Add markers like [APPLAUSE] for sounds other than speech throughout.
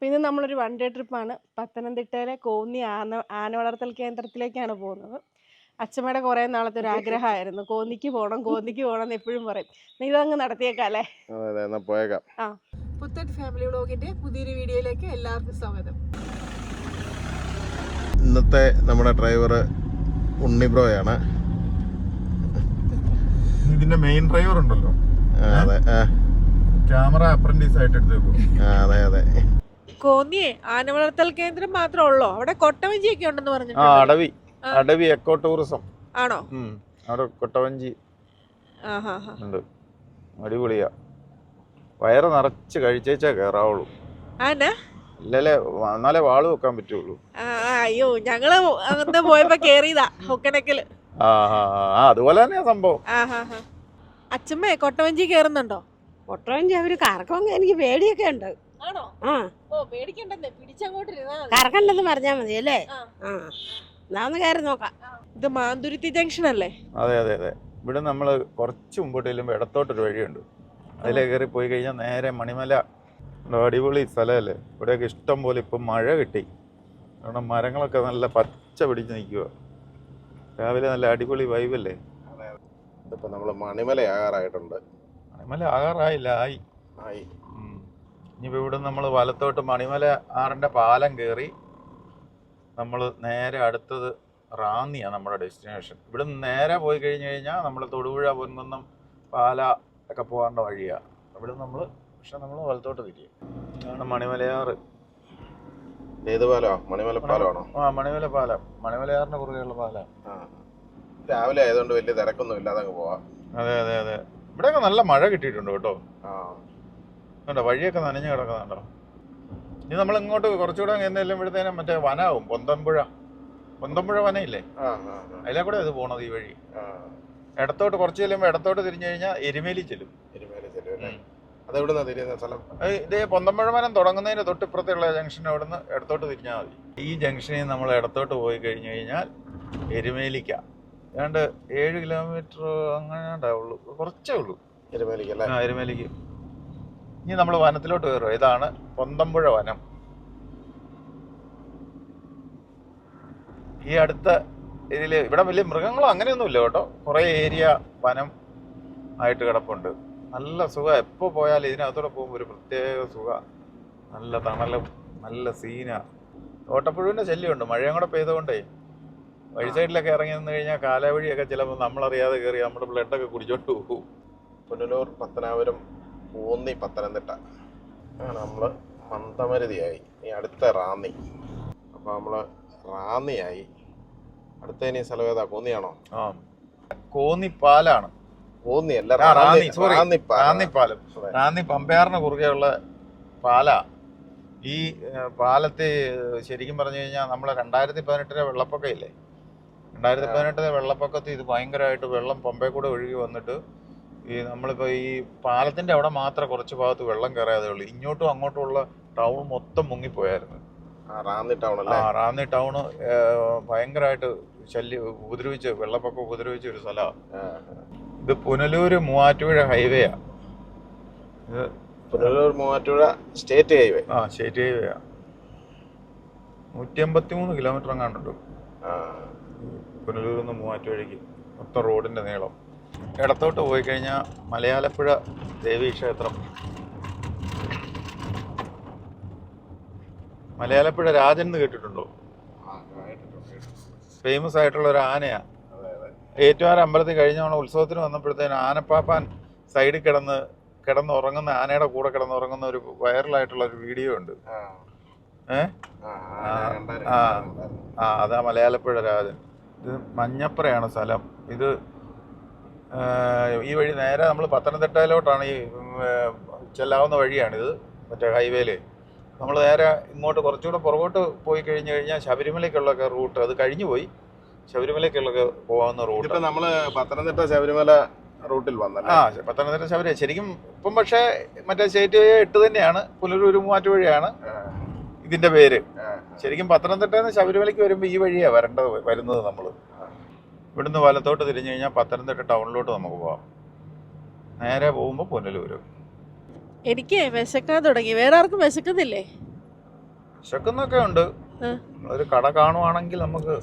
അപ്പോൾ ഇന്ന് നമ്മളൊരു വൺ ഡേ ട്രിപ്പാണ് പത്തനംതിട്ടയിലെ കോന്നി ആന ആന വളർത്തൽ കേന്ദ്രത്തിലേക്കാണ് പോകുന്നത്. അച്ഛമ്മയുടെ കുറേ നാളത്തെ ഒരു ആഗ്രഹമായിരുന്നു. കോന്നിക്ക് പോകണം കോന്നിക്ക് പോകണം എന്ന് എപ്പോഴും പറയും. നീ ഇതങ്ങ് നടത്തിയേക്കാല്ലേ അതെ അതെ എന്നാ പോയേക്കാം. ആ. പുത്തൻ ഫാമിലി വ്ളോഗിന്റെ പുതിയൊരു വീഡിയോയിലേക്ക് എല്ലാവർക്കും സ്വാഗതം. ഇന്നത്തെ നമ്മുടെ ഡ്രൈവർ ഉണ്ണിബ്രോയാണ് ഇതിന്റെ മെയിൻ ഡ്രൈവർ ഉണ്ടല്ലോ. അതെ ക്യാമറ അപ്രന്റീസ് ആയിട്ട് എടുത്തേക്കും. അതെ അതെ. കോന്നിയെ ആന വളർത്തൽ കേന്ദ്രം മാത്രമേ ഉള്ളോ? അവിടെ കൊട്ടവഞ്ചി ഒക്കെ ഉണ്ടെന്ന് പറഞ്ഞു അടവി. അടവി എക്കോ ടൂറിസം ആണോ? അവിടെ കൊട്ടവഞ്ചി ഉണ്ട്. അടിപൊളിയാ. വയറ് നിറച്ച് കഴിച്ചേച്ചാ കയറാവുള്ളൂ ആന ഇല്ലല്ലേ എന്നാലേ വാൾ വെക്കാൻ പറ്റുള്ളൂ. അയ്യോ ഞങ്ങൾ അങ്ങനത്തെ പോയപ്പോ കേറിയതാ ആ അതുപോലെ തന്നെയാ സംഭവം. അച്ഛമ്മേ കൊട്ടവഞ്ചി കേറുന്നുണ്ടോ? കൊട്ടവഞ്ചി അവർ കറക്കം എനിക്ക് പേടിയൊക്കെ ഉണ്ട്. ആണോ? ഓ പേടിക്കണ്ടെന്നേ. പിടിച്ചങ്ങോട്ട്. കറക്കണ്ടെന്ന് പറഞ്ഞാ മതി അല്ലേ? ആ. എന്നാ ഒന്ന് കയറി നോക്കാം. ഇത് മാന്തുരുത്തി ജംഗ്ഷൻ അല്ലേ? അതെ അതെ അതെ. ഇവിടെ നമ്മൾ കുറച്ച് മുമ്പോട്ട് ചെല്ലുമ്പോൾ ഇടത്തോട്ടൊരു വഴിയുണ്ട്. അതിലേ കയറി പോയി കഴിഞ്ഞാൽ നേരെ മണിമല. അടിപൊളി സ്ഥലമല്ലേ? ഇവിടെയൊക്കെ ഇഷ്ടം പോലെ ഇപ്പം മഴ കിട്ടി. കാരണം മരങ്ങളൊക്കെ നല്ല പച്ച പിടിച്ച് നിൽക്കുക രാവിലെ നല്ല അടിപൊളി വൈബല്ലേ നമ്മൾ നമ്മൾ മണിമലയാകാറായിട്ടുണ്ട് മണിമല ആകാറായില്ല ആയി. ആയി. ഇനിയിപ്പോൾ ഇവിടെ നമ്മൾ വലത്തോട്ട് മണിമല ആറിന്റെ പാലം കയറി നമ്മൾ നേരെ അടുത്തത് റാന്നിയാണ് നമ്മുടെ ഡെസ്റ്റിനേഷൻ. ഇവിടെ നിന്ന് നേരെ പോയി കഴിഞ്ഞ് കഴിഞ്ഞാൽ നമ്മൾ തൊടുപുഴ പൊൻകുന്നം പാല ഒക്കെ പോകേണ്ട വഴിയാണ് ഇവിടെ നമ്മൾ പക്ഷെ നമ്മൾ വലത്തോട്ട് തിരിയും. ഇതാണ് മണിമലയാറ്. ഏത് പാലോ? മണിമല പാലമാണോ ആ മണിമല പാലം. മണിമലയാറിന്റെ കുറുകെയുള്ള പാലം. രാവിലെ ആയതുകൊണ്ട് വലിയ തിരക്കൊന്നും ഇല്ലാതെ പോവാം. അതെ അതെ അതെ. ഇവിടെയൊക്കെ നല്ല മഴ കിട്ടിയിട്ടുണ്ട് കേട്ടോ. ആ. കണ്ടോ? വഴിയൊക്കെ നനഞ്ഞു കിടക്കുന്നുണ്ടോ? ഇനി നമ്മൾ ഇങ്ങോട്ട് കുറച്ചുകൂടെ എന്തെങ്കിലും ഇവിടുത്തേനും മറ്റേ വനാവും പൊന്തമ്പുഴ. പൊന്തമ്പുഴ വനയില്ലേ? അതിലെ കൂടെ ഇത് പോണത് ഈ വഴി. ഇടത്തോട്ട് കുറച്ച് ചെല്ലുമ്പോൾ ഇടത്തോട്ട് തിരിഞ്ഞു കഴിഞ്ഞാൽ എരുമേലി ചെല്ലും. ഇത് അത് പൊന്തമ്പുഴ വനം തുടങ്ങുന്നതിന് തൊട്ടിപ്പുറത്തുള്ള ജംഗ്ഷൻ അവിടുന്ന് ഇടത്തോട്ട് തിരിഞ്ഞാൽ മതി. ഈ ജംഗ്ഷനിൽ നമ്മൾ ഇടത്തോട്ട് പോയി കഴിഞ്ഞു കഴിഞ്ഞാൽ എരുമേലിക്ക. ഏതാണ്ട് ഏഴ് കിലോമീറ്റർ അങ്ങനെ ഉണ്ടാവുള്ളൂ കുറച്ചേ ഉള്ളൂ. എരുമേലിക്ക് അല്ലേ? എരുമേലിക്ക്. ഇനി നമ്മൾ വനത്തിലോട്ട് കയറുക. ഇതാണ് പൊന്തമ്പുഴ വനം. ഈ അടുത്ത ഇതിൽ ഇവിടെ വലിയ മൃഗങ്ങളോ അങ്ങനെയൊന്നുമില്ല കേട്ടോ. കുറേ ഏരിയ വനം ആയിട്ട് കിടപ്പുണ്ട്. നല്ല സുഖം. എപ്പോൾ പോയാലും ഇതിനകത്തൂടെ പോകുമ്പോൾ ഒരു പ്രത്യേക സുഖ. നല്ല തണലും നല്ല സീന. തോട്ടപ്പുഴുവിന്റെ ശല്യമുണ്ട്. മഴയും കൂടെ പെയ്തുകൊണ്ടേ വഴി സൈഡിലൊക്കെ ഇറങ്ങി നിന്ന് കഴിഞ്ഞാൽ കാലാവഴിയൊക്കെ ചിലപ്പോൾ നമ്മളറിയാതെ കയറി നമ്മുടെ ബ്ലഡൊക്കെ കുടിച്ചോണ്ട് പോകും. പുനലൂർ പത്തനാപുരം ഊന്നി പത്തനംതിട്ട. ആണ് നമ്മൾ മന്ദമരുതിയായി. ഇനി അടുത്ത റാന്നി. അപ്പൊ നമ്മൾ റാന്നിയായി. അടുത്ത ഇനി സ്ഥലം ഏതാ? കൂന്നിയാണോ? ആ. കോന്നിപ്പാലാണ്. ഊന്നി അല്ല ആ, റാന്നി, സോറി അതെ. റാന്നി പമ്പയാറിന് കുറുകെയുള്ള പാല. ഈ പാലത്തെ ശരിക്കും പറഞ്ഞു കഴിഞ്ഞാൽ നമ്മളെ രണ്ടായിരത്തി പതിനെട്ടിലെ വെള്ളപ്പൊക്കം ഇല്ലേ രണ്ടായിരത്തി പതിനെട്ടിലെ വെള്ളപ്പൊക്കത്തിൽ ഇത് ഭയങ്കരമായിട്ട് വെള്ളം പമ്പയിൽ കൂടെ ഒഴുകി വന്നിട്ട് ഈ നമ്മളിപ്പോൾ ഈ പാലത്തിന്റെ അവിടെ മാത്രം കുറച്ച് ഭാഗത്ത് വെള്ളം കയറാതെ ഉള്ളൂ. ഇങ്ങോട്ടും അങ്ങോട്ടുമുള്ള ടൗൺ മൊത്തം മുങ്ങിപ്പോയായിരുന്നു. റാന്നി ടൗൺ ആ റാന്നി ടൗണ് ഭയങ്കരമായിട്ട് ശല്യം ഉപദ്രവിച്ച് വെള്ളപ്പൊക്കം ഉപദ്രവിച്ച ഒരു സ്ഥലമാണ് ഇത് പുനലൂര് മൂവാറ്റുപുഴ ഹൈവേയാ ഇത് പുനലൂർ മൂവാറ്റുപുഴ സ്റ്റേറ്റ് ഹൈവേ ആ സ്റ്റേറ്റ് ഹൈവേയാ നൂറ്റി അമ്പത്തി മൂന്ന് കിലോമീറ്റർ എങ്ങാണ്ടുണ്ട് പുനലൂരിൽ നിന്ന് മൂവാറ്റുപുഴയ്ക്ക്. മൊത്തം റോഡിന്റെ നീളം. ഇടത്തോട്ട് പോയി കഴിഞ്ഞാൽ മലയാലപ്പുഴ ദേവീക്ഷേത്രം മലയാലപ്പുഴ രാജൻ എന്ന് കേട്ടിട്ടുണ്ടോ. ഫേമസ് ആയിട്ടുള്ള ഒരു ആനയാ. ഏറ്റുമാർ അമ്പലത്തിൽ കഴിഞ്ഞ തവണ ഉത്സവത്തിന് വന്നപ്പോഴത്തേന് ആനപ്പാപ്പാൻ സൈഡിൽ കിടന്ന് കിടന്നുറങ്ങുന്ന ആനയുടെ കൂടെ കിടന്നുറങ്ങുന്ന ഒരു വൈറലായിട്ടുള്ള ഒരു വീഡിയോ ഉണ്ട് ആ. ഏ? ആ, അതാ മലയാലപ്പുഴ രാജൻ ഇത് മഞ്ഞപ്പുറയാണ് സ്ഥലം ഇത് ഈ വഴി നേരെ നമ്മൾ പത്തനംതിട്ടയിലോട്ടാണ് ഈ ചെല്ലാവുന്ന വഴിയാണിത് മറ്റേ ഹൈവേയിൽ നമ്മൾ നേരെ ഇങ്ങോട്ട് കുറച്ചുകൂടെ പുറകോട്ട് പോയി കഴിഞ്ഞ് കഴിഞ്ഞാൽ ശബരിമലയ്ക്കുള്ളൊക്കെ റൂട്ട് അത് കഴിഞ്ഞു പോയി. ശബരിമലയ്ക്കുള്ളൊക്കെ പോകാവുന്ന റൂട്ട്. ഇപ്പം നമ്മൾ പത്തനംതിട്ട ശബരിമല റൂട്ടിൽ വന്നല്ലേ? ആ പത്തനംതിട്ട ശബരി ശരിക്കും ഇപ്പം പക്ഷേ മറ്റേ സ്റ്റേറ്റ് എട്ട് തന്നെയാണ് പുനലൂർ മൂവാറ്റുപുഴയാണ് വഴിയാണ് ഇതിന്റെ പേര്. ശരിക്കും പത്തനംതിട്ടയിൽ നിന്ന് ശബരിമലയ്ക്ക് വരുമ്പോൾ ഈ വഴിയാണ് വരേണ്ടത് വരുന്നത് നമ്മൾ ഇവിടുന്ന് വലത്തോട്ട് തിരിഞ്ഞു കഴിഞ്ഞാൽ പത്തനംതിട്ട ടൗണിലോട്ട് നമുക്ക് പോവാം. നേരെ പോകുമ്പോൾ പുനലൂര്. എനിക്ക് വിശക്കാൻ തുടങ്ങി. വേറെ ആർക്കും വിശക്കുന്നില്ലേ? വിശക്കുന്നൊക്കെ ഉണ്ട്. ഒരു കട കാണുവാണെങ്കിൽ നമുക്ക്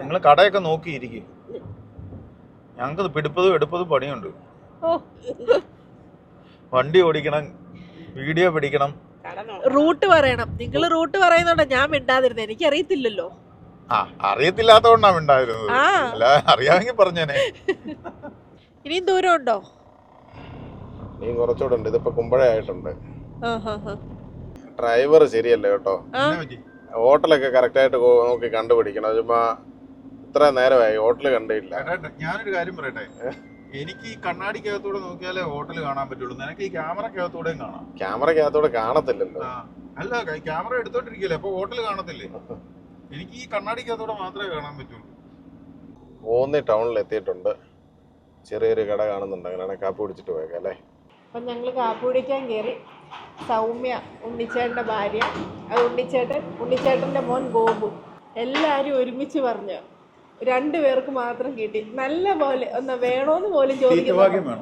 നിങ്ങൾ കടയൊക്കെ നോക്കിയിരിക്കും. ഞങ്ങൾക്ക് പിടിപ്പതും എടുപ്പതും പണിയുണ്ട്. ഓ. വണ്ടി ഓടിക്കണം വീഡിയോ പിടിക്കണം. റൂട്ട് പറയണം. നിങ്ങൾ റൂട്ട് പറയുന്നോണ്ടാ ഞാൻ മിണ്ടാതിരുന്നത് എനിക്കറിയത്തില്ലല്ലോ. ആ അറിയത്തില്ലാത്തതുകൊണ്ടാണ് ഉണ്ടായിരുന്നത് അല്ല അറിയാമെങ്കിൽ പറഞ്ഞേനെ. ഇനിയും ദൂരം ഉണ്ടോ നീ കുറച്ചുകൂടെ ഉണ്ട് ഇതിപ്പോ കുമ്പഴ ആയിട്ടുണ്ട് ആ ഹാ ഹാ. ഡ്രൈവർ ശരിയല്ല കേട്ടോ? ഹോട്ടലൊക്കെ കറക്റ്റ് ആയിട്ട് നോക്കി കണ്ടുപിടിക്കണം. ചുമ്മാ ഇത്ര നേരമായി ഹോട്ടൽ കണ്ടില്ല ഞാനൊരു കാര്യം പറയട്ടെ? എനിക്ക് ഈ കണ്ണാടിക്കകത്തൂടെ നോക്കിയാലേ ഹോട്ടൽ കാണാൻ പറ്റുള്ളൂ. നിനക്ക് ഈ ക്യാമറക്കകത്തൂടെയും കാണാം. ക്യാമറക്കകത്തൂടെ കാണത്തില്ലല്ലോ. അല്ല ക്യാമറ എടുത്തോണ്ടിരിക്കല്ലേ? അപ്പൊ ഹോട്ടൽ കാണത്തില്ലേ? [LAUGHS] എനിക്ക് ഈ കണ്ണാടിക്കകത്തൂടെ മാത്രമേ കാണാൻ പറ്റുള്ളൂ. കോന്നി ടൗണിൽ എത്തിയിട്ടുണ്ട്. ചെറിയൊരു കട കാണുന്നുണ്ട്. അങ്ങനെ കാപ്പി കുടിച്ചിട്ട് പോയേക്കാം അല്ലേ? അപ്പം ഞങ്ങൾ കാപ്പി കുടിക്കാൻ കയറി. സൗമ്യ ഉണ്ണിച്ചേട്ടന്റെ ഭാര്യ. അത് ഉണ്ണിച്ചേട്ടൻ ഉണ്ണിച്ചേട്ടന്റെ മോൻ ഗോപു. എല്ലാവരും ഒരുമിച്ച് പറഞ്ഞു രണ്ടു പേർക്ക് മാത്രം കിട്ടി. നല്ല പോലെ ഒന്ന് വേണോന്ന് പോലും ചോദിക്കും ചോദിക്കുന്നു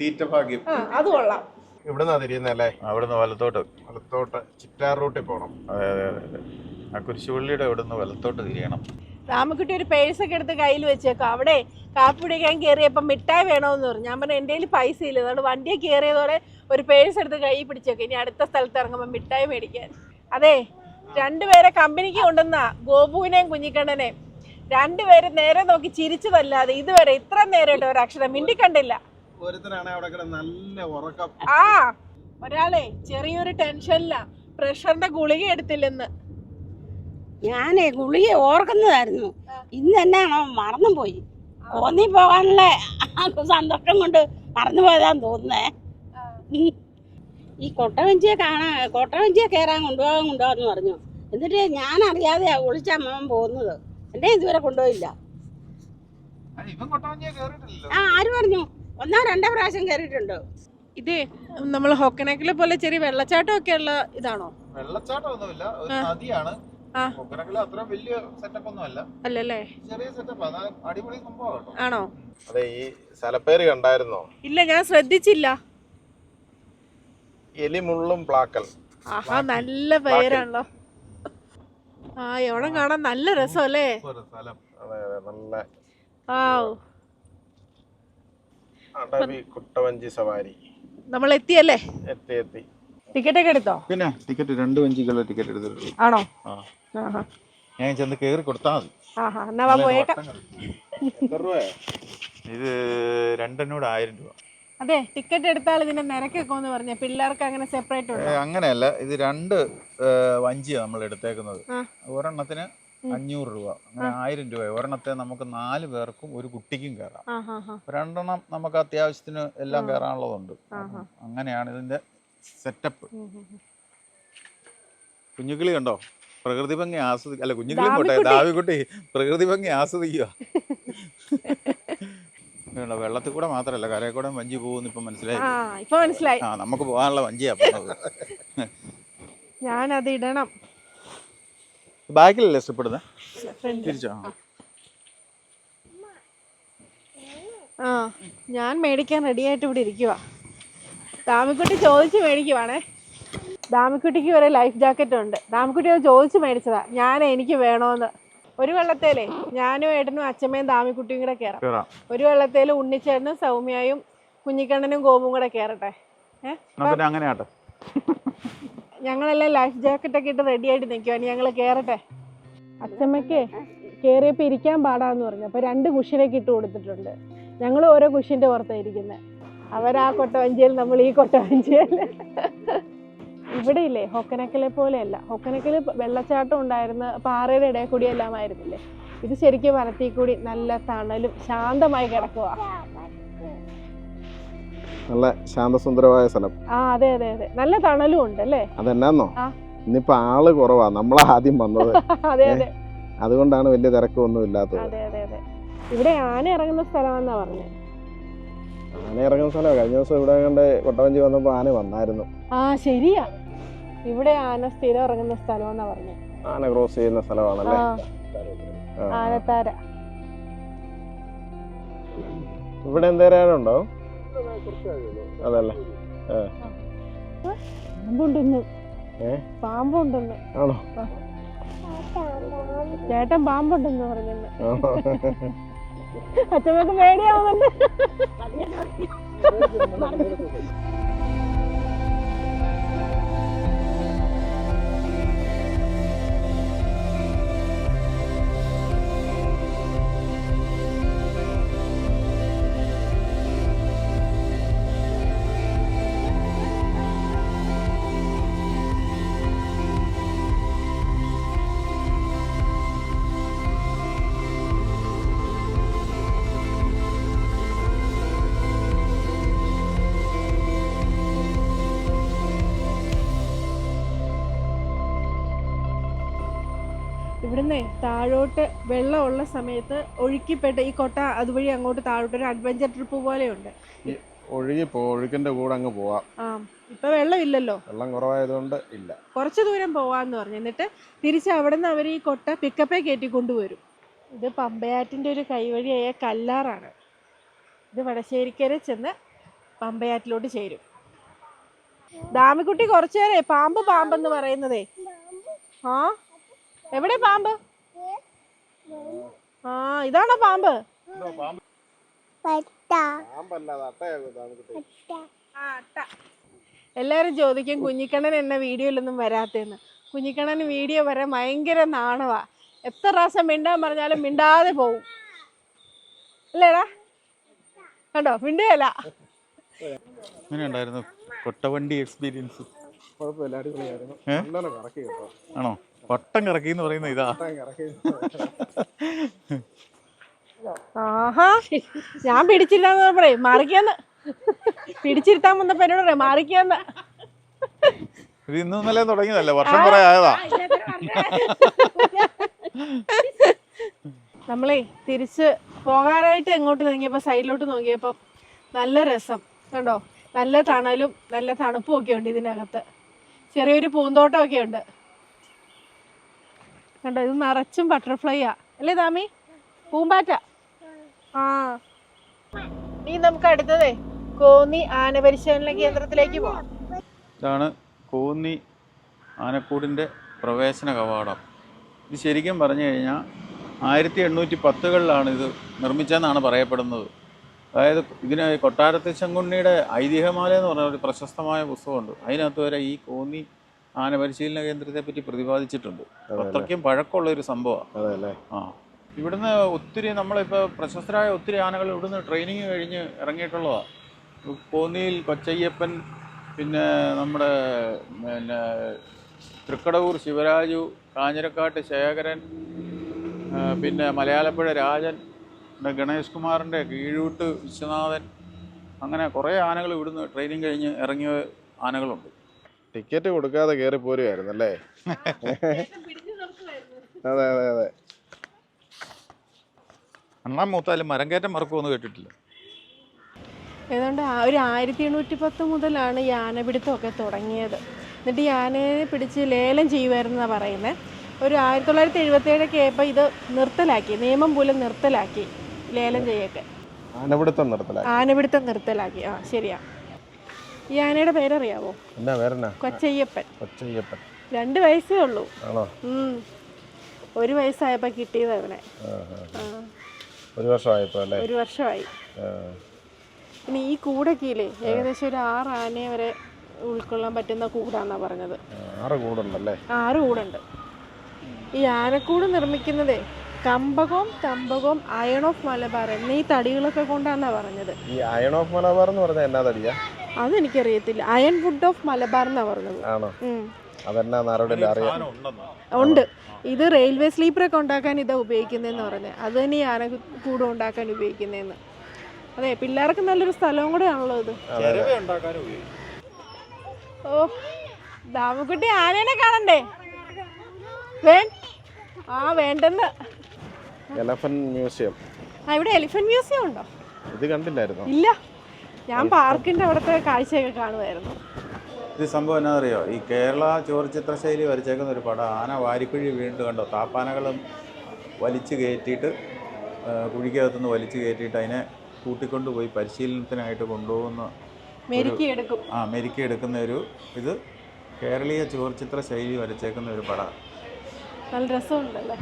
തീറ്റഭാഗ്യം ആ അത് കൊള്ളാം. ഇവിടുന്നാ തിരിയുന്നല്ലേ അവിടുന്ന് വലത്തോട്ട്. വലത്തോട്ട് ചിറ്റാർ റൂട്ടിൽ പോകണം അതെ അതെ അതെ. ആ കുരിശുപള്ളിയുടെ അവിടുന്ന് വലത്തോട്ട് തിരിയണം. രാമക്കുട്ടി ഒരു പേഴ്സൊക്കെ എടുത്ത് കയ്യിൽ വെച്ചേക്കും. അവിടെ കാപ്പി കുടിക്കാൻ കയറിയപ്പോൾ മിഠായി വേണമെന്ന് പറഞ്ഞു. ഞാൻ പറഞ്ഞു എന്റെ കയ്യിൽ പൈസ ഇല്ല. അതുകൊണ്ട് വണ്ടിയെ കയറിയതോടെ ഒരു പേഴ്സ് എടുത്ത് കൈ പിടിച്ചേക്കും. ഇനി അടുത്ത സ്ഥലത്ത് ഇറങ്ങുമ്പോൾ മിഠായി മേടിക്കാൻ. അതെ രണ്ടുപേരെ കമ്പനിക്ക് കൊണ്ടുവന്ന ഗോപുവിനെയും കുഞ്ഞിക്കണ്ണനെയും രണ്ടുപേരും നേരെ നോക്കി ചിരിച്ചതല്ലാതെ ഇതുവരെ ഇത്ര നേരമായിട്ട് ഒരക്ഷരം മിണ്ടിക്കണ്ടില്ല. മിണ്ടി കണ്ടില്ല ഒരുത്തനാണ് അവിടെ നല്ല ഉറക്കം. ആ ഒരാളെ ചെറിയൊരു ടെൻഷനില്ല പ്രഷറിന്റെ ഗുളിക എടുത്തില്ലെന്ന്. ഞാനേ ഗുളിക ഓർക്കുന്നതായിരുന്നു. ഇന്ന് എന്നാണോ മറന്നു പോയി കോന്നി പോകാനുള്ള സന്തോഷം കൊണ്ട് മറന്നു പോയതാന്ന് തോന്നുന്നേ ഈ കൊട്ടവഞ്ചിയെ കാണാൻ കൊട്ടവഞ്ചിയെ കയറാൻ കൊണ്ടുപോകാൻ കൊണ്ടുപോകാന്ന് പറഞ്ഞു. എന്നിട്ട് ഞാൻ അറിയാതെ ഒളിച്ച അമ്മൻ പോകുന്നത്. എന്റെ ഇതുവരെ കൊണ്ടുപോയില്ല. ഇവൻ കൊട്ടവഞ്ചിയെ കേറിയിട്ടില്ലല്ലോ. ആ ആര് പറഞ്ഞു? ഒന്നോ രണ്ടോ പ്രാവശ്യം കയറിയിട്ടുണ്ട് ഇത് നമ്മൾ ഹൊക്കനക്കിലെ പോലെ ചെറിയ വെള്ളച്ചാട്ടം ഒക്കെ ഉള്ള ഇതാണോ വെള്ളച്ചാട്ടം ഒന്നുമില്ല. നദിയാണ്. ആ. അത്ര വലിയ സെറ്റപ്പ് ഒന്നും അല്ലല്ലേ? ചെറിയ സെറ്റപ്പ് അതാണ് അടിപൊളി സംഭവം ആണോ? അതെ ഈ സ്ഥലപ്പേര് കണ്ടായിരുന്നോ? ഇല്ല ഞാൻ ശ്രദ്ധിച്ചില്ല. എലിമുള്ളും പ്ലാക്കൽ. ആഹാ നല്ല പേരാണല്ലോ. ആ എവിടെ കാണാൻ നല്ല രസമല്ലേ? നല്ല. ആ അടവി കുട്ടവഞ്ചി സവാരി. നമ്മൾ എത്തിയല്ലേ എത്തി എത്തി. ടിക്കറ്റ് ഒക്കെ എടുത്തോ? പിന്നെ ടിക്കറ്റ് രണ്ട് വഞ്ചിക്കുള്ള ടിക്കറ്റ് എടുത്തിട്ടുള്ളൂ ആണോ? ആഹാ. ഞാൻ ചെന്ന് കയറി കൊടുത്താൽ മതി. ആഹാ. എന്നാ വാ പോയേക്കാം. ഇത് രണ്ടെണ്ണൂടെ ആയിരം രൂപ. അതെ ടിക്കറ്റ് എടുത്താൽ ഇതിന്റെ നിരക്കൊക്കെ ഒന്ന് പറഞ്ഞ. പിള്ളേർക്ക് അങ്ങനെ സെപ്പറേറ്റ് ഏ, ഉണ്ടോ അങ്ങനെയല്ല. ഇത് രണ്ട് വഞ്ചിയാണ് നമ്മൾ എടുത്തേക്കുന്നത്. ആ. ഒരെണ്ണത്തിന് അഞ്ഞൂറ് രൂപ. അങ്ങനെ ആയിരം രൂപ. ഒരെണ്ണത്തെ നമുക്ക് നാല് പേർക്കും ഒരു കുട്ടിക്കും കയറാം ആഹാ ഹാ രണ്ടെണ്ണം നമുക്ക് അത്യാവശ്യത്തിന് എല്ലാം കയറാനുള്ളതുണ്ട് ആഹാ. അങ്ങനെയാണ് ഇതിന്റെ സെറ്റപ്പ് കുഞ്ഞുകിളി കണ്ടോ? പ്രകൃതി ഭംഗി ആസ്വദിക്കുക അല്ല കുഞ്ഞുകിളി പോട്ടെ ദാവിക്കുട്ടി. പ്രകൃതി ഭംഗി ആസ്വദിക്കുക. [LAUGHS] വേണ്ട, വെള്ളത്തിൽ കൂടെ മാത്രമല്ല കരയിൽ കൂടെ വഞ്ചി പോകുന്നു ഇപ്പൊ മനസ്സിലായി. ആ ഇപ്പൊ മനസ്സിലായി. ആ നമുക്ക് പോകാനുള്ള വഞ്ചിയാ [LAUGHS] ഞാനത് ഇടണം. ബാക്കിലല്ലേ ഇഷ്ടപ്പെടുന്ന? തിരിച്ചോ? ആ. ഞാൻ മേടിക്കാൻ റെഡിയായിട്ട് ഇവിടെ ഇരിക്കുക ദാമിക്കുട്ടി ചോദിച്ച് മേടിക്കുവാണേ. ദാമിക്കുട്ടിക്ക് ഒരു ലൈഫ് ജാക്കറ്റ് ഉണ്ട്. ദാമിക്കുട്ടി അത് ചോദിച്ച് മേടിച്ചതാ. ഞാൻ എനിക്ക് വേണോന്ന്. ഒരു വെള്ളത്തേലേ ഞാനും ഏട്ടനും അച്ഛമ്മയും ദാമിക്കുട്ടിയും കൂടെ കയറാം ഒരു വെള്ളത്തേൽ ഉണ്ണിച്ചേട്ടനും സൗമ്യയും കുഞ്ഞിക്കണ്ണനും ഗോപും കൂടെ കയറട്ടെ ഏ? എന്നാ പിന്നെ ഞങ്ങളെല്ലാം ലൈഫ് ജാക്കറ്റ് ഒക്കെ ഇട്ട് റെഡി ആയിട്ട് നിൽക്കുവാണ് ഞങ്ങൾ കയറട്ടെ അച്ഛമ്മയ്ക്ക് കയറിയപ്പോൾ ഇരിക്കാൻ പാടാന്ന് പറഞ്ഞു. അപ്പോൾ രണ്ട് കുഷ്യനൊക്കെ ഇട്ട് കൊടുത്തിട്ടുണ്ട്. ഞങ്ങൾ ഓരോ കുഷ്യന്റെ പുറത്താണ് ഇരിക്കുന്നത് അവരാ കൊട്ടവഞ്ചിയിൽ നമ്മൾ ഈ കൊട്ടവഞ്ചിയിൽ. ഇവിടെ ഇല്ലേ ഹൊക്കനക്കലെ പോലെയല്ല. ഹൊക്കനക്കൽ വെള്ളച്ചാട്ടം ഉണ്ടായിരുന്ന പാറയുടെ ഇടയിൽ കൂടി എല്ലാം ആയിരുന്നില്ലേ? ഇത് ശരിക്കും വനത്തിൽ കൂടി നല്ല തണലും ശാന്തമായി കിടക്കുക നല്ല ശാന്തസുന്ദരമായ സ്ഥലം. ആ അതെ അതെ അതെ. നല്ല തണലും ഉണ്ട് അല്ലേ? അതെന്നാന്നോ. ഇന്നിപ്പോ ആൾ കുറവാ. നമ്മളാ ആദ്യം വന്നത്. [LAUGHS] അതെ അതെ. അതുകൊണ്ടാണ് വലിയ തിരക്കൊന്നും ഇല്ലാത്തത് അതെ അതെ അതെ. ഇവിടെ ആന ഇറങ്ങുന്ന സ്ഥലമാണെന്നാ പറഞ്ഞത് ആന ഇറങ്ങുന്ന സ്ഥലമാണ്. കഴിഞ്ഞ ദിവസം ഇവിടെ കണ്ട് കൊട്ടവഞ്ചി വന്നപ്പോൾ ആന വന്നായിരുന്നു. ആ ശരിയാ. ഇവിടെ ആന സ്ഥിരം ഇറങ്ങുന്ന സ്ഥലമാണെന്നാ പറഞ്ഞു. ആന ക്രോസ് ചെയ്യുന്ന സ്ഥലമാണല്ലേ. ആനത്താര. ഇവിടെ എന്തേരം ഉണ്ടോ? അതല്ലേ. പാമ്പുണ്ടെന്ന്. പാമ്പുണ്ടെന്ന്. ആണോ? ചേട്ടൻ പാമ്പുണ്ടെന്ന് പറഞ്ഞു അച്ഛമ്മക്ക് പേടിയാവുന്നുണ്ട്. ഇവിടുന്ന് താഴോട്ട് വെള്ളമുള്ള സമയത്ത് ഒഴുക്കിപ്പെട്ട് ഈ കൊട്ട അതുവഴി അങ്ങോട്ട് താഴോട്ട് ഒരു അഡ്വഞ്ചർ ട്രിപ്പ് പോലെയുണ്ട് ഒഴുകി പോ ഒഴുക്കിന്റെ കൂടെ അങ്ങ് പോവാം. ആ ഇപ്പൊ വെള്ളം ഇല്ലല്ലോ വെള്ളം കുറവായതുകൊണ്ട് ഇല്ല. കുറച്ച് ദൂരം പോവാന്ന് പറഞ്ഞു. എന്നിട്ട് തിരിച്ച് അവിടെ നിന്ന് അവർ ഈ കൊട്ട പിക്കപ്പേ കയറ്റി കൊണ്ടുവരും. ഇത് പമ്പയാറ്റിന്റെ ഒരു കൈവഴിയായ കല്ലാറാണ്. ഇത് വടശ്ശേരിക്കര ചെന്ന് പമ്പയാറ്റിലോട്ട് ചേരും. ദാമിക്കുട്ടി കുറച്ചു നേരേ പാമ്പ് പാമ്പെന്ന് പറയുന്നതേ. ആ? എവിടെ പാമ്പ്? ആ ഇതാണോ പാമ്പ്? എല്ലാരും ചോദിക്കും കുഞ്ഞിക്കണ്ണൻ എന്ന വീഡിയോയിലൊന്നും വരാത്തേന്ന്. കുഞ്ഞിക്കണ്ണൻ വീഡിയോ വരാൻ ഭയങ്കര നാണവാ. എത്ര പ്രാവശ്യം മിണ്ടാൻ പറഞ്ഞാലും മിണ്ടാതെ പോവും. അല്ലേടാ? കണ്ടോ? മിണ്ടുകയല്ല. എങ്ങനെ ഉണ്ടായിരുന്നു കൊട്ടവണ്ടി എക്സ്പീരിയൻസ് കുഴപ്പമില്ല അടിപൊളിയായിരുന്നു. ആണോ? വട്ടം കറക്കി എന്ന് പറയുന്ന ഇതാ. വട്ടം കറക്കി ആഹാ ഞാൻ പിടിച്ചില്ല പറയും മാറിക്കാന്ന്. പിടിച്ചിരുത്താൻ വന്നപ്പോ എന്നോട് പറയാം മാറിക്കാന്ന്. ഇത് ഇന്നും ഇന്നലെ തുടങ്ങിയതല്ലേ? വർഷം കുറെ ആയതാ. നമ്മളേ തിരിച്ച് പോകാനായിട്ട് എങ്ങോട്ട് നീങ്ങിയപ്പോ സൈഡിലോട്ട് നോക്കിയപ്പോ നല്ല രസം. കണ്ടോ? നല്ല തണലും നല്ല തണുപ്പും ഒക്കെ ഉണ്ട് ഇതിനകത്ത്. ചെറിയൊരു പൂന്തോട്ടം ഒക്കെ ഉണ്ട്. കണ്ടോ ഇത് നിറച്ചും ബട്ടർഫ്ലൈയാ അല്ലേ താമി പൂമ്പാറ്റ. ആ. നീ നമുക്ക് അടുത്തതേ കോന്നി ആന പരിശീലന കേന്ദ്രത്തിലേക്ക് പോവാം. ഇതാണ് കോന്നി ആനക്കൂടിന്റെ പ്രവേശന കവാടം. ഇത് ശരിക്കും പറഞ്ഞു കഴിഞ്ഞാൽ ആയിരത്തി എണ്ണൂറ്റി പത്തുകളിലാണ് ഇത് നിർമ്മിച്ചതെന്നാണ് പറയപ്പെടുന്നത്. അതായത് ഇതിന് കൊട്ടാരത്തി ശങ്കുണ്ണിയുടെ ഐതിഹ്യമാല എന്ന് പറഞ്ഞ ഒരു പ്രശസ്തമായ പുസ്തകമുണ്ട്. അതിനകത്ത് വരെ ഈ കോന്നി ആന പരിശീലന കേന്ദ്രത്തെ പറ്റി പ്രതിപാദിച്ചിട്ടുണ്ട്. അത്രയ്ക്കും പഴക്കമുള്ള ഒരു സംഭവമാണ് ആ. ഇവിടുന്ന് ഒത്തിരി നമ്മളിപ്പോൾ പ്രശസ്തരായ ഒത്തിരി ആനകൾ ഇവിടുന്ന് ട്രെയിനിങ് കഴിഞ്ഞ് ഇറങ്ങിയിട്ടുള്ളതാണ് കോന്നിയിൽ കൊച്ചയ്യപ്പൻ പിന്നെ നമ്മുടെ പിന്നെ തൃക്കടവൂർ ശിവരാജു കാഞ്ഞിരക്കാട്ട് ശേഖരൻ പിന്നെ മലയാളപ്പുഴ രാജൻ പിന്നെ ഗണേഷ് കുമാറിന്റെ കീഴൂട്ട് വിശ്വനാഥൻ അങ്ങനെ കുറേ ആനകൾ ഇവിടുന്ന് ട്രെയിനിങ് കഴിഞ്ഞ് ഇറങ്ങിയ ആനകളുണ്ട്. ടിക്കറ്റ് കൊടുക്കാതെ കയറി പോരുമായിരുന്നു അല്ലേ അതെ അതെ അതെ. അണ്ണാൻ മൂത്താലും മരം കയറ്റം മറക്കുമെന്ന് കേട്ടിട്ടില്ല. ഏതാണ്ട് ആ ഒരു ആയിരത്തി എണ്ണൂറ്റി പത്ത് മുതലാണ് ഈ ആനപിടുത്തമൊക്കെ തുടങ്ങിയത്. എന്നിട്ട് ഈ ആനയെ പിടിച്ച് ലേലം ചെയ്യുമായിരുന്നാണ് പറയുന്നത് ഒരു ആയിരത്തി തൊള്ളായിരത്തി എഴുപത്തേഴൊക്കെ ആയപ്പോൾ ഇത് നിർത്തലാക്കി നിയമം പോലും നിർത്തലാക്കി ലേലം ചെയ്യൊക്കെ ആനപിടുത്തം നിർത്തല ആനപിടുത്തം നിർത്തലാക്കി. ആ ശരിയാ. ഈ ആനയുടെ പേരറിയാവോ? എന്നാ പേരെന്നാ കൊച്ചയ്യപ്പൻ. കൊച്ചയ്യപ്പൻ. രണ്ട് വയസ്സേ ഉള്ളൂ. ആണോ. ഒരു വയസ്സായപ്പോൾ കിട്ടിയത് അവനെ ഒരു വർഷമായപ്പോ അല്ലേ? ഒരു വർഷമായി. ഇനി പിന്നെ ഈ കൂടൊക്കെയില്ലേ ഏകദേശം ഒരു ആറ് ആനയെ വരെ ഉൾക്കൊള്ളാൻ പറ്റുന്ന കൂടാന്നാ പറഞ്ഞത്. ആറ് കൂടുണ്ടല്ലേ? ആറ് കൂടുണ്ട്. ഈ ആനക്കൂട് നിർമ്മിക്കുന്നതേ കമ്പകവും തമ്പകവും അയൺ ഓഫ് മലബാർ എന്നീ തടികളൊക്കെ കൊണ്ടാന്നാ പറഞ്ഞത്. ഈ അയൺ ഓഫ് മലബാർ എന്ന് പറഞ്ഞാൽ എന്നാ തടിയാ? അതെനിക്കറിയത്തില്ല. അയൺ വുഡ് ഓഫ് മലബാർ എന്നാ പറഞ്ഞത്. ആണോ? ഉണ്ട്. ഇത് റെയിൽവേ സ്ലീപ്പറൊക്കെ ഉണ്ടാക്കാൻ ഇതാ ഉപയോഗിക്കുന്നതെന്ന് പറഞ്ഞത് അത് തന്നെ ഈ കൂടെ ഉണ്ടാക്കാൻ ഉപയോഗിക്കുന്നതെന്ന് അതെ പിള്ളേർക്ക് നല്ലൊരു സ്ഥലവും കൂടെ ആണല്ലോ ഇത് ഓ ദാമുക്കുട്ടി ആനേനെ കാണണ്ടേ? വേ ആ വേണ്ടെന്ന്. എലഫൻ മ്യൂസിയം ആ ഇവിടെ എലിഫന്റ് മ്യൂസിയം ഉണ്ടോ? ഇത് കണ്ടില്ലായിരുന്നോ? ഇല്ല. ഞാൻ പാർക്കിന്റെ അവിടുത്തെ കാഴ്ചയൊക്കെ കാണുമായിരുന്നു. ഇത് സംഭവം അറിയോ ഈ കേരള ചുവർച്ചിത്ര ശൈലി വരച്ചേക്കുന്ന ഒരു പടം. ആന വാരിക്കുഴി വീണ്ടും കണ്ടോ. താപ്പാനകളും വലിച്ചു കയറ്റിയിട്ട് കുഴിക്കകത്തുനിന്ന് വലിച്ചു കയറ്റിയിട്ട് അതിനെ കൂട്ടിക്കൊണ്ടുപോയി പരിശീലനത്തിനായിട്ട് കൊണ്ടുപോകുന്ന ആ മെരുക്കി എടുക്കുന്ന ഒരു ഇത് കേരളീയ ചുവർച്ചിത്ര ശൈലി വരച്ചേക്കുന്ന ഒരു പടം. നല്ല രസമുണ്ടല്ലേ?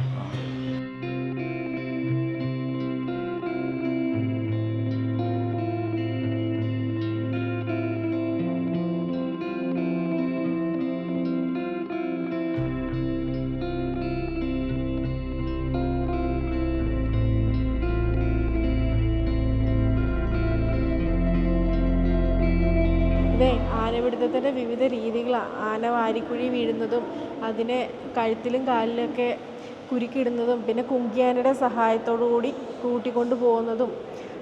ആനപിടുത്തത്തിന്റെ വിവിധ രീതികളാണ് ആന വാരിക്കുഴി വീഴുന്നതും അതിനെ കഴുത്തിലും കാലിലൊക്കെ കുരുക്കിടുന്നതും പിന്നെ കുങ്കിയാനയുടെ സഹായത്തോടു കൂടി കൂട്ടിക്കൊണ്ടു പോകുന്നതും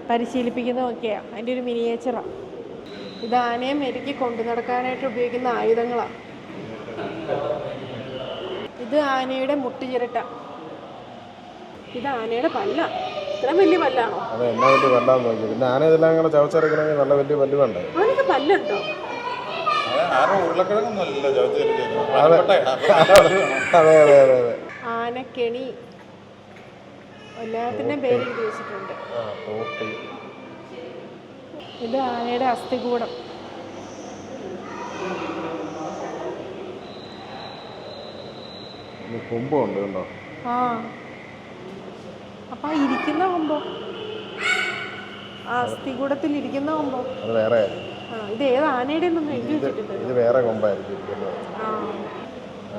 പരിശീലിപ്പിക്കുന്നതും ഒക്കെയാണ് അതിന്റെ ഒരു മിനിയേച്ചറാണ് ഇത് ആനയെ മെരുക്കി കൊണ്ടു നടക്കാനായിട്ട് ഉപയോഗിക്കുന്ന ആയുധങ്ങളാണ് ഇത് ആനയുടെ മുട്ടുചിരട്ട. ഇത് ആനയുടെ പല്ല. ഇത്ര വലിയ പല്ലാണോ? അതെ എന്നാ വലിയ വല്ലാന്ന് നോക്കി പിന്നെ ആന ഇതെല്ലാം കൂടെ ചവച്ചരക്കണമെങ്കിൽ നല്ല വലിയ പല്ല് വേണ്ടേ? ആനക്ക് പല്ലുണ്ടോ? അതെ അതെ അതെ ആനക്കെണി എല്ലാത്തിന്റെയും പേര് എഴുതി വെച്ചിട്ടുണ്ട്. ഇത് ആനയുടെ അസ്ഥികൂടം. കൊമ്പുണ്ട് കണ്ടോ? ആ. അപ്പം ഇരിക്കുന്ന കൊമ്പോ? ആ അസ്ഥികൂടത്തിൽ ഇരിക്കുന്ന കൊമ്പോ? അത് വേറെ. ഇത് ഏത് ആനയുടെ ഇത് വേറെ കൊമ്പായിരിക്കും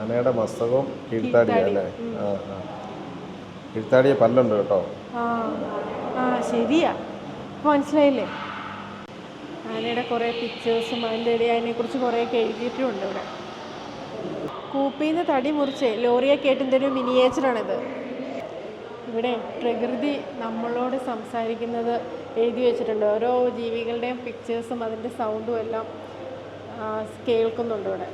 ആനയുടെ മസ്തകവും കീഴ്ത്താടിയും അല്ലേ? ആ ആ. പല്ലുണ്ട് കേട്ടോ. ആ ശരിയാ. മനസ്സിലായില്ലേ? ആനയുടെ കുറേ പിക്ചേഴ്സും അതിന്റെ ഇടയിൽ അതിനെക്കുറിച്ച് കുറേയൊക്കെ എഴുതിയിട്ടുമുണ്ട് ഇവിടെ. കൂപ്പിന്ന് തടി മുറിച്ച് ലോറിയെ കേട്ടിന്റെ ഒരു മിനിയേച്ചറാണിത് ഇവിടെ പ്രകൃതി നമ്മളോട് സംസാരിക്കുന്നത് എഴുതി വെച്ചിട്ടുണ്ട്. ഓരോ ജീവികളുടെയും പിക്ചേഴ്സും അതിന്റെ സൗണ്ടും എല്ലാം കേൾക്കുന്നുണ്ട് ഇവിടെ.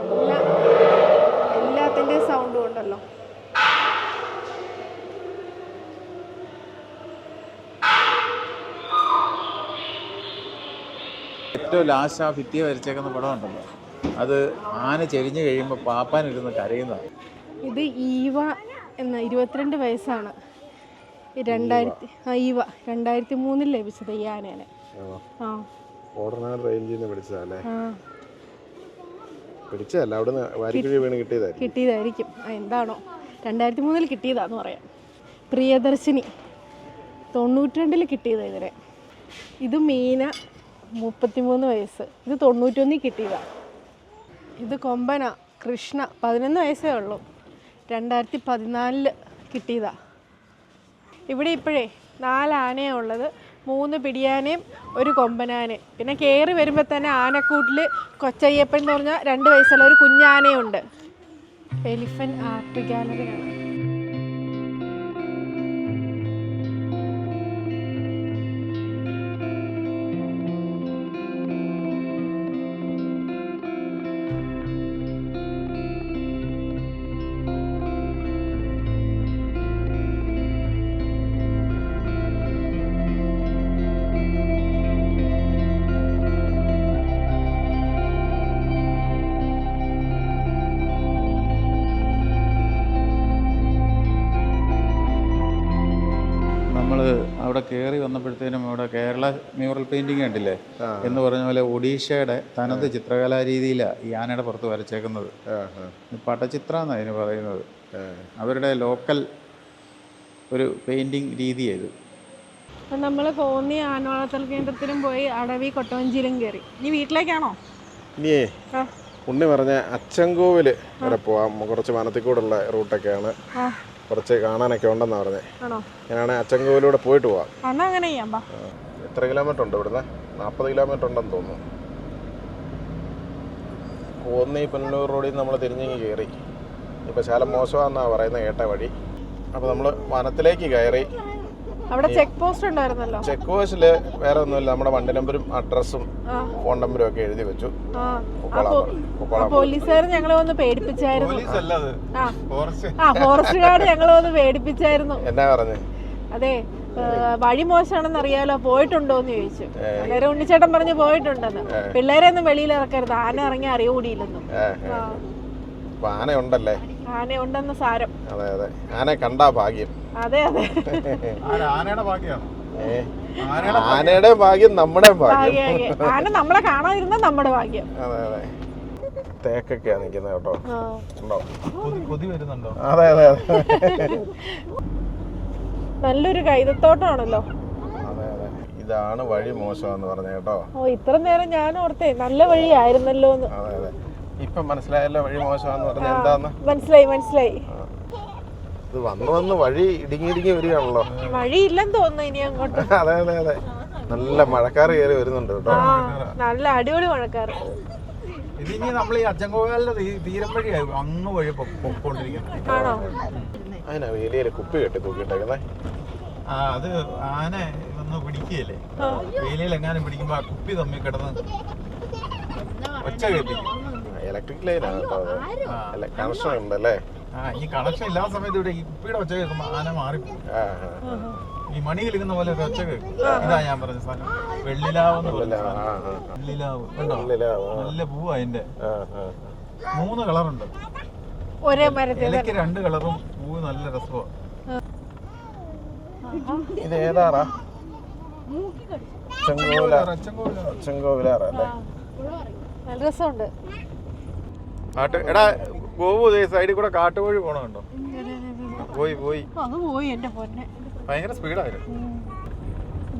എല്ലാ എല്ലാത്തിന്റെ സൗണ്ടും ഉണ്ടല്ലോ. ഏറ്റവും ലാസ്റ്റ് ആ ഭിത്തിയെ വരച്ചേക്കുന്ന പടം ഉണ്ടല്ലോ. അത് ആന ചെരിഞ്ഞു കഴിയുമ്പോൾ പാപ്പാൻ ഇരുന്ന് കരയുന്നതാണ് ഇത് ഈവ എന്ന ഇരുപത്തിരണ്ട് വയസ്സാണ്. രണ്ടായിരത്തി ആ ഈവ രണ്ടായിരത്തി മൂന്നിൽ ലഭിച്ചത് ഈ ആനേനെ. ആ. ഓടനാട് റേഞ്ചിൽ നിന്ന് പിടിച്ചതല്ലേ പിടിച്ചതല്ല അവിടെ വാരിക്കുഴി വീണ് കിട്ടിയതായിരിക്കും. കിട്ടിയതായിരിക്കും. എന്താണോ? രണ്ടായിരത്തി മൂന്നിൽ കിട്ടിയതാന്ന് പറയാം. പ്രിയദർശിനി തൊണ്ണൂറ്റിരണ്ടിൽ കിട്ടിയതാണ് ഇതിനെ ഇത് മീന മുപ്പത്തിമൂന്ന് വയസ്സ്. ഇത് തൊണ്ണൂറ്റൊന്നിൽ കിട്ടിയതാണ് ഇത് കൊമ്പന കൃഷ്ണ പതിനൊന്ന് വയസ്സേ ഉള്ളൂ. രണ്ടായിരത്തി പതിനാലിൽ കിട്ടിയതാ. ഇവിടെ ഇപ്പോഴേ നാല് ആനയാണ് ഉള്ളത്. മൂന്ന് പിടിയാനയും ഒരു കൊമ്പനാനയും. പിന്നെ കയറി വരുമ്പോൾ തന്നെ ആനക്കൂട്ടിൽ കൊച്ചയ്യപ്പൻ എന്ന് പറഞ്ഞാൽ രണ്ട് വയസ്സുള്ള ഒരു കുഞ്ഞാനയുണ്ട്. എലിഫൻ ആർട്ട് ഗാലറിയാണ് മ്യൂറൽ പെയിന്റിങ് കണ്ടില്ലേ? എന്ന് പറഞ്ഞ പോലെ ഒഡീഷയുടെ തനത് ചിത്രകലാ രീതിയിലാണ് ഈ ആനയുടെ പുറത്ത് വരച്ചേക്കുന്നത്. പട്ടചിത്ര എന്നാണ് അതിന് പറയുന്നത്. അവരുടെ ലോക്കൽ ഒരു പെയിന്റിങ് രീതിയത് അപ്പം നമ്മൾ കോന്നി ആനവളർത്തൽ കേന്ദ്രത്തിലും പോയി അടവി കൊട്ടവഞ്ചിയിലും കയറി ഇനി വീട്ടിലേക്കാണോ? ഇനിയേ ഉണ്ണി പറഞ്ഞ അച്ചൻകോവിൽ വരെ പോവാം. കുറച്ച് വനത്തിക്കൂടുള്ള റൂട്ടൊക്കെയാണ്. കുറച്ച് കാണാനൊക്കെ ഉണ്ടെന്നാണ് പറഞ്ഞത് ആണോ? ഞാനാണെങ്കിൽ അച്ചൻകോവിലൂടെ പോയിട്ട് പോവാം. എന്നാ അങ്ങനെ ചെയ്യാം. എത്ര കിലോമീറ്റർ ഉണ്ട് ഇവിടുന്ന്? നാൽപ്പത് കിലോമീറ്റർ ഉണ്ടെന്ന് തോന്നുന്നു. കോന്നി പുനലൂർ റോഡിൽ നിന്ന് നമ്മൾ തിരിഞ്ഞിങ്ങി കയറി ഇപ്പോൾ ശാലം മോശമാണെന്നാണ് പറയുന്നത് കേട്ട വഴി. അപ്പോൾ നമ്മൾ വനത്തിലേക്ക് കയറി അവിടെ ചെക്ക് പോസ്റ്റ് ഉണ്ടായിരുന്നല്ലോ. ചെക്ക് പോസ്റ്റിൽ വേറെ ഒന്നുമില്ല. നമ്മുടെ വണ്ടി നമ്പരും അഡ്രസ്സും ഫോൺ നമ്പരും ഒക്കെ എഴുതി വെച്ചു. പോലീസുകാർ ഞങ്ങളെ ഒന്ന് പേടിപ്പിച്ചായിരുന്നു. ആ. ഫോറസ്റ്റ്. ആ ഫോറസ്റ്റ് ഗാർഡ് ഞങ്ങളെ ഒന്ന് പേടിപ്പിച്ചായിരുന്നു. എന്നാ പറഞ്ഞു? അതെ. വഴി മോശമാണെന്ന് അറിയാലോ പോയിട്ടുണ്ടോ എന്ന് ചോദിച്ചു അന്നേരം ഉണ്ണിച്ചേട്ടൻ പറഞ്ഞു പോയിട്ടുണ്ടെന്ന്. പിള്ളേരെ ഒന്നും വെളിയിൽ ഇറക്കരുത് ആന ഇറങ്ങി അറിയൂടിയില്ലെന്നും. ആന ഉണ്ടല്ലേ ആന ഉണ്ടെന്ന് സാരം. അതെ അതെ. ആന കണ്ടാ ഭാഗ്യം. അതെ അതെ. ആനയുടെ ഭാഗ്യമാണ് ആനയുടെ ഭാഗ്യം. നമ്മുടെ ഭാഗ്യം. ആന നമ്മളെ കാണാതിരുന്ന നമ്മുടെ ഭാഗ്യം. അതെ അതെ. തേക്കൊക്കെയാ നിക്കുന്നത് കേട്ടോ. അതെ അതെ അതെ. [LAUGHS] നല്ലൊരു കൈതത്തോട്ടമാണല്ലോ ഇതാണ് വഴി മോശമെന്ന് പറഞ്ഞ കേട്ടോ. ഓ ഇത്ര നേരം ഞാൻ ഓർത്തേ നല്ല വഴിയായിരുന്നല്ലോ എന്ന്. ഇപ്പൊ മനസ്സിലായല്ലോ വഴി മോശമെന്ന് പറഞ്ഞ എന്താന്ന്. മനസ്സിലായി മനസ്സിലായി. ഇത് വന്ന് വന്ന് വഴി ഇടുങ്ങി ഇടുങ്ങി വരികയാണല്ലോ. വഴിയില്ലെന്ന് തോന്നുന്നു ഇനി അങ്ങോട്ട്. [LAUGHS] അതെ അതെ അതെ. നല്ല മഴക്കാർ കയറി വരുന്നുണ്ട് കേട്ടോ. നല്ല അടിപൊളി മഴക്കാർ ഇനി നമ്മൾ ഈ അച്ചൻകോവിലിന്റെ തീ- തീരം വഴിയായി അങ്ങ് വഴി പൊക്കോണ്ടിരിക്കുന്നത് ആണോ? അതിനാ വേലിയിൽ കുപ്പി കെട്ടി തൂക്കിയിട്ടേക്കുന്നേ. ആ അത് ആന വന്ന് പിടിക്കുകയല്ലേ? വേലിയിൽ എങ്ങാനും പിടിക്കുമ്പോ ആ കുപ്പി തമ്മിൽ കിടന്ന് ഒച്ച കേൾപ്പിക്കും. ഇലക്ട്രിക് ലൈനാണ് കേട്ടോ അത്. ആ. അല്ല കണക്ഷൻ ഉണ്ടല്ലേ? ആ ഈ കണക്ഷൻ ഇല്ലാത്ത സമയത്ത് ഇവിടെ ഈ കുപ്പിയുടെ ഒച്ച കേൾക്കുമ്പോ ആന മാറിപ്പോകും. ഈ മണി കിളിക്കുന്ന പോലെ ഒരു ഒച്ച കേൾക്കും. ഇതാ ഞാൻ പറഞ്ഞ സാധനം. വെള്ളിലാവ്. വെള്ളിലാവ് നല്ല പൂവാ അതിന്റെ. മൂന്ന് കളറുണ്ട്. ഒരേ മരത്തിൽ ഇലയ്ക്ക് രണ്ട് കളറും പൂവ് നല്ല രസമാണ് ഇത് ഏതാറാ? ചെങ്കോവിലാറല്ലേ നല്ല രസമുണ്ട്. കാട്ട് എടാ ഗോവു സൈഡിൽ കൂടെ കാട്ടുകോഴി പോണുണ്ടോ പോയി പോയി. അത് പോയി എന്റെ പൊന്നെ. ഭയങ്കര സ്പീഡായിരുന്നു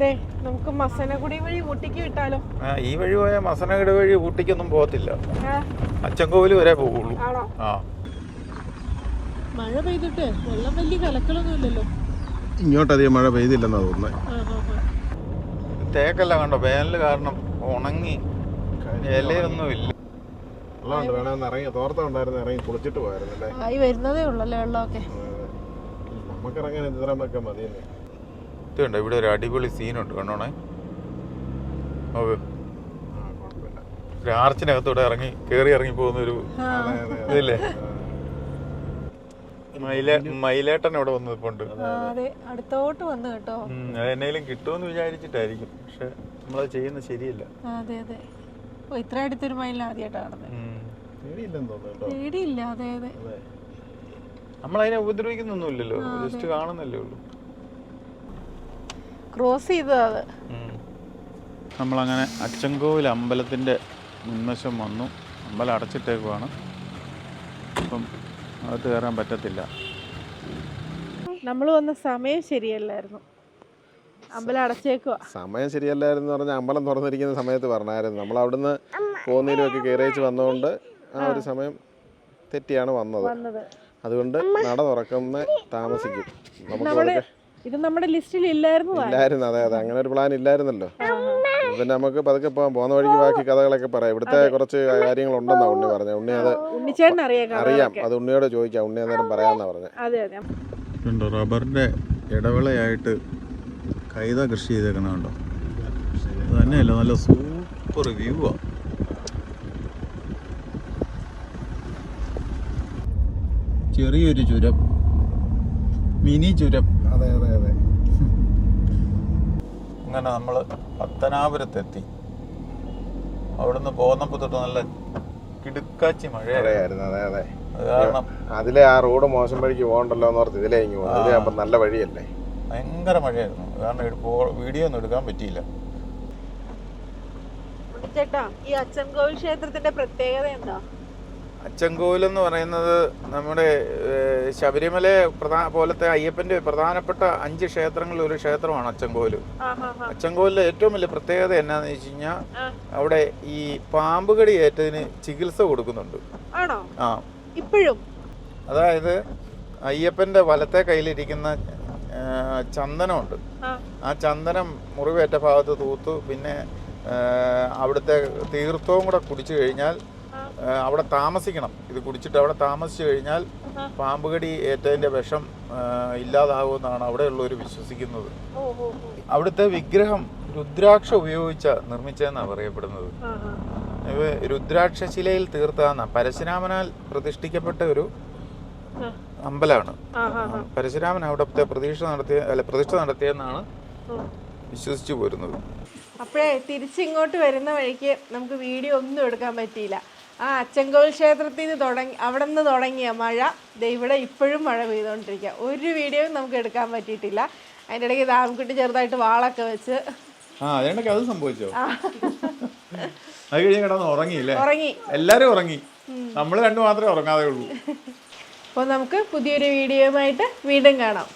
ദേ നമുക്ക് മസനഗുടി വഴി വിട്ടാലോ? ആ ഈ വഴി പോയാൽ മസനഗഡ് വഴി ഊട്ടിക്കൊന്നും പോകത്തില്ല. അച്ചൻകോവിൽ വരെ പോകുള്ളൂ ആണോ? ആ. മഴ പെയ്തിട്ട് വെള്ളം വലിയ കലക്കലൊന്നും ഇല്ലല്ലോ. ഇങ്ങോട്ടധികം മഴ പെയ്തില്ലെന്നാ തോന്നുന്നത്. തേക്കല്ല കണ്ടോ? വേനൽ കാരണം ഉണങ്ങി ഇലയൊന്നും ഇല്ല വെള്ളമുണ്ട് വേണമെന്ന് ഇറങ്ങി. കുളിച്ചിട്ട് പോയായിരുന്നല്ലേ ആയി വരുന്നതേ ഉള്ളല്ലേ വെള്ളമൊക്കെ. നമുക്ക് ഇറങ്ങാൻ ഇത്രയും ഒക്കെ മതിയല്ലേ? ഇതുണ്ട്? ഇവിടെ ഒരു അടിപൊളി സീനുണ്ട്. കണ്ടോണേ? ഒരു ആർച്ചിനകത്തൂടെ ഇറങ്ങി കേറി ഇറങ്ങി പോകുന്ന ഒരു ഇതില്ലേ? മയിലേട്ടൻ ഇവിടെ ആ, അതെ. അടുത്തോട്ട് വന്നു കേട്ടോ. എന്നെങ്കിലും കിട്ടുമെന്ന് വിചാരിച്ചിട്ടായിരിക്കും. പക്ഷെ നമ്മളത് ചെയ്യുന്നത് ശരിയല്ല. അതെ അതെ. ഓ ഇത്ര അടുത്തൊരു മൈലിൽ ആദ്യമായിട്ടാണ് പേടിയില്ല അതെ അതെ. അതെ. നമ്മളതിനെ ഉപദ്രവിക്കുന്നൊന്നുമില്ലല്ലോ. ജസ്റ്റ് കാണുന്നല്ലേ ഉള്ളൂ. ക്രോസ് ചെയ്തതാ അത്. നമ്മളങ്ങനെ അച്ചൻകോവിൽ അമ്പലത്തിന്റെ മുൻവശം വന്നു. അമ്പലം അടച്ചിട്ടേക്കുവാണ്. അപ്പം അകത്ത് കയറാൻ പറ്റത്തില്ല. നമ്മൾ വന്ന സമയം ശരിയല്ലായിരുന്നു. അമ്പലം അടച്ചേക്കുക സമയം ശരിയല്ലായിരുന്നു പറഞ്ഞാൽ അമ്പലം തുറന്നിരിക്കുന്ന സമയത്ത് പറഞ്ഞായിരുന്നു. നമ്മൾ അവിടുന്ന് കോന്നിയിലും ഒക്കെ കയറിയേച്ച് വന്നതുകൊണ്ട് ആ ഒരു സമയം തെറ്റിയാണ് വന്നത്. വന്നത്. അതുകൊണ്ട് നട തുറക്കുന്ന താമസിക്കും. നമുക്ക് ഇത് നമ്മുടെ ലിസ്റ്റിൽ ഇല്ലായിരുന്നു ഇല്ലായിരുന്നു. അതെ അതെ. അങ്ങനെ ഒരു പ്ലാൻ ഇല്ലായിരുന്നല്ലോ. പിന്നെ നമുക്ക് പതുക്കെ പോകാം. പോകുന്ന വഴിക്ക് ബാക്കി കഥകളൊക്കെ പറയാം. ഇവിടുത്തെ കുറച്ച് കാര്യങ്ങളുണ്ടെന്നാ ഉണ്ണി പറഞ്ഞു ഉണ്ണി അത് അറിയാം അറിയാം. അത് ഉണ്ണിയോട് ചോദിക്കാം. ഉണ്ണി അന്നേരം പറയാന്നാ പറഞ്ഞത് റബ്ബറിന്റെ ഇടവേളയായിട്ട് കൈത കൃഷി ചെയ്തേക്കുന്നുണ്ടോ അത് തന്നെയല്ല? നല്ല സൂപ്പർ വ്യൂ ആ. ചെറിയൊരു ചുരം മിനി ചുരം. അതെ അതെ അതെ. അങ്ങനെ നമ്മൾ പത്തനാപുരത്തെത്തി. അവിടുന്ന് പോകുന്ന തൊട്ട് നല്ല കിടുക്കാച്ചി മഴയായിരുന്നു. അതെ അതെ. കാരണം അതിലെ ആ റോഡ് മോശം വഴിക്ക് പോകണ്ടല്ലോ എന്ന് ഓർത്ത് ഇതിലേ ഇങ്ങ് പോകും ഇതിലെ ആകുമ്പോൾ നല്ല വഴിയല്ലേ? ഭയങ്കര മഴയായിരുന്നു. കാരണം വീഡിയോ ഒന്നും എടുക്കാൻ പറ്റിയില്ല. ചേട്ടാ ഈ അച്ചൻകോവിൽ ക്ഷേത്രത്തിന്റെ പ്രത്യേകത എന്താ? അച്ചൻകോവിൽ എന്ന് പറയുന്നത് നമ്മുടെ ശബരിമല പ്രധാന പോലത്തെ അയ്യപ്പന്റെ പ്രധാനപ്പെട്ട അഞ്ച് ക്ഷേത്രങ്ങളിൽ ഒരു ക്ഷേത്രമാണ് അച്ചൻകോവിൽ അച്ചൻകോവിലെ ഏറ്റവും വലിയ പ്രത്യേകത എന്നാന്ന് വെച്ച് കഴിഞ്ഞാൽ അവിടെ ഈ പാമ്പുകടി ഏറ്റതിന് ചികിത്സ കൊടുക്കുന്നുണ്ട്. ആ. ഇപ്പോഴും? അതായത് അയ്യപ്പന്റെ വലത്തെ കയ്യിലിരിക്കുന്ന ചന്ദനമുണ്ട്. ആ. ചന്ദനം മുറിവേറ്റ ഭാഗത്ത് തൂത്തു പിന്നെ അവിടുത്തെ തീർത്ഥവും കൂടെ കുടിച്ചു കഴിഞ്ഞാൽ അവിടെ താമസിക്കണം. ഇത് കുടിച്ചിട്ട് അവിടെ താമസിച്ചു കഴിഞ്ഞാൽ പാമ്പുകടി ഏറ്റതിന്റെ വിഷം ഇല്ലാതാകുമെന്നാണ് അവിടെയുള്ളവർ വിശ്വസിക്കുന്നത്. അവിടുത്തെ വിഗ്രഹം രുദ്രാക്ഷ ഉപയോഗിച്ച നിർമ്മിച്ചതെന്നാണ് പറയപ്പെടുന്നത്. രുദ്രാക്ഷശിലയിൽ തീർത്താന്ന പരശുരാമനാൽ പ്രതിഷ്ഠിക്കപ്പെട്ട ഒരു. അമ്പലമാണ്. പരശുരാമൻ അവിടുത്തെ പ്രതീക്ഷ നടത്തിയ അല്ല പ്രതിഷ്ഠ നടത്തിയെന്നാണ്. വിശ്വസിച്ചു പോരുന്നത്. അപ്പോഴേ തിരിച്ചിങ്ങോട്ട് വരുന്ന വഴിക്ക് നമുക്ക് വീഡിയോ ഒന്നും എടുക്കാൻ പറ്റിയില്ല. ആ അച്ചൻകോവിൽ ക്ഷേത്രത്തിൽ നിന്ന് തുടങ്ങി അവിടെ നിന്ന് തുടങ്ങിയ മഴ ഇവിടെ ഇപ്പോഴും മഴ പെയ്തുകൊണ്ടിരിക്കുക. ഒരു വീഡിയോയും നമുക്ക് എടുക്കാൻ പറ്റിയിട്ടില്ല. അതിന്റെ ഇടയ്ക്ക് ദാംകുട്ടി ചെറുതായിട്ട് വാളൊക്കെ വെച്ച് ആ അതിനൊക്കെ അത് സംഭവിച്ചോ? അത് കഴിഞ്ഞ് കിടന്ന് ഉറങ്ങിയില്ലേ ഉറങ്ങി. എല്ലാരും ഉറങ്ങി. നമ്മൾ രണ്ടു മാത്രമേ ഉറങ്ങാതെ ഉള്ളൂ അപ്പോൾ നമുക്ക് പുതിയൊരു വീഡിയോയുമായിട്ട് വീണ്ടും കാണാം.